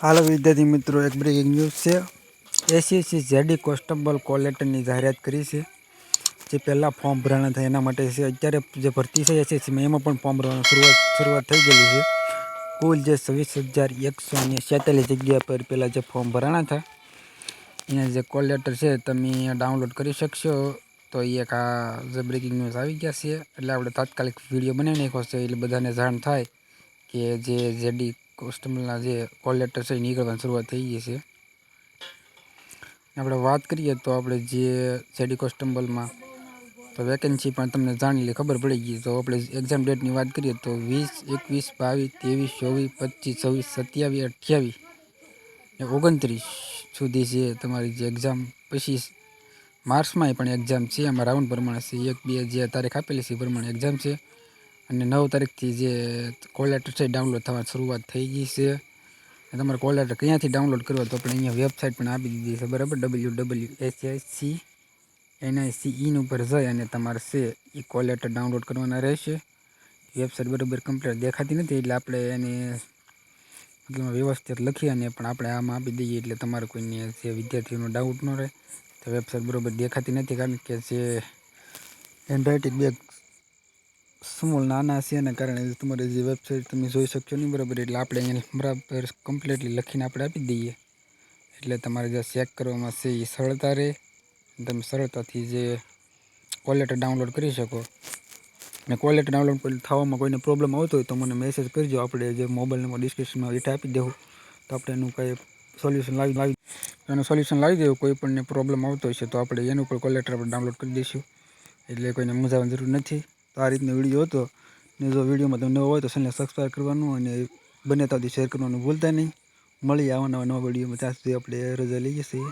હાલો વિદ્યાર્થી મિત્રો, એક બ્રેકિંગ ન્યૂઝ છે. એસીસી જેડી કોન્સ્ટેબલ કોલ જાહેરાત કરી છે. જે પહેલાં ફોર્મ ભરાણા થાય એના માટે છે. અત્યારે જે ભરતી છે એસીસીમાં એમાં પણ ફોર્મ ભરવાની શરૂઆત શરૂઆત થઈ ગયેલી છે. કુલ જે છવ્વીસ હજાર એકસો અને છેતાલીસ જગ્યા પર પહેલાં જે ફોર્મ ભરાણા હતા, એના જે કોલ લેટર છે, તમે ડાઉનલોડ કરી શકશો. તો એ એક આ જે બ્રેકિંગ ન્યૂઝ આવી ગયા છે. એટલે આપણે તાત્કાલિક વીડિયો બનાવી નાખ્યો છે, એટલે બધાને જાણ થાય કે જે જેડી કોસ્ટમલના જે કોલ લેટર છે એ નીકળવાની શરૂઆત થઈ ગઈ છે. આપણે વાત કરીએ તો આપણે જે જેડી કોસ્ટમ્બલમાં તો વેકેન્સી પણ તમને જાણી લે, ખબર પડી ગઈ. તો આપણે એક્ઝામ ડેટની વાત કરીએ તો વીસ, એકવીસ, બાવીસ, ત્રેવીસ, ચોવીસ, પચીસ, છવ્વીસ, સત્યાવીસ, અઠ્યાવીસ ને ઓગણત્રીસ સુધી છે તમારી જે એક્ઝામ પછી માર્ચમાં પણ એક્ઝામ છે. એમાં રાઉન્ડ પ્રમાણે છે. એક, બે જે તારીખ આપેલી છે એ પ્રમાણે એક્ઝામ છે. અને નવ તારીખથી જે કોલ લેટર છે ડાઉનલોડ થવાની શરૂઆત થઈ ગઈ છે. તમારે કોલ લેટર ક્યાંથી ડાઉનલોડ કરવો તો આપણે અહીંયા વેબસાઇટ પણ આપી દીધી છે, બરાબર? W W S S C એનઆઈસીઈન ઉપર જઈ અને તમારે છે એ કોલ લેટર ડાઉનલોડ કરવાના રહેશે. વેબસાઇટ બરાબર કમ્પ્લીટ દેખાતી નથી એટલે આપણે એને મતલબ વ્યવસ્થિત લખી અને પણ આપણે આમાં આપી દઈએ એટલે તમારે કોઈને જે વિદ્યાર્થીઓનો ડાઉટ ન રહે. તો વેબસાઇટ બરાબર દેખાતી નથી કારણ કે જે હેન્ડરાઇટિંગ બે સ્મોલ નાના છે એના કારણે તમારે જે વેબસાઇટ તમે જોઈ શકશો નહીં બરાબર, એટલે આપણે અહીંયા બરાબર કમ્પ્લીટલી લખીને આપણે આપી દઈએ. એટલે તમારે જે ચેક કરવામાં છે એ સરળતા રહે. તમે સરળતાથી જે કોલ ડાઉનલોડ કરી શકો. ને કોલ ડાઉનલોડ થવામાં કોઈને પ્રોબ્લેમ આવતો હોય તો મને મેસેજ કરજો. આપણે જે મોબાઈલ નંબર ડિસ્ક્રિપ્શનમાં એટ આપી દેવું. તો આપણે એનું કંઈ સોલ્યુશન લાવી લાવી, એનું સોલ્યુશન લાવી દેવું. કોઈ પણને પ્રોબ્લેમ આવતો હશે તો આપણે એનું પણ કોલેટર આપણે ડાઉનલોડ કરી દઈશું. એટલે કોઈને મૂંઝાવાની જરૂર નથી. તો આ રીતનો વીડિયો હતો. ને જો વિડીયોમાં તમને નવો હોય તો ચેનલને સબસ્ક્રાઈબ કરવાનું અને બને ત્યાંથી શેર કરવાનું ભૂલતા નહીં. મળીએ આવા નવા નવા વિડીયોમાં. ત્યાં સુધી આપણે રજા લઈએ છીએ.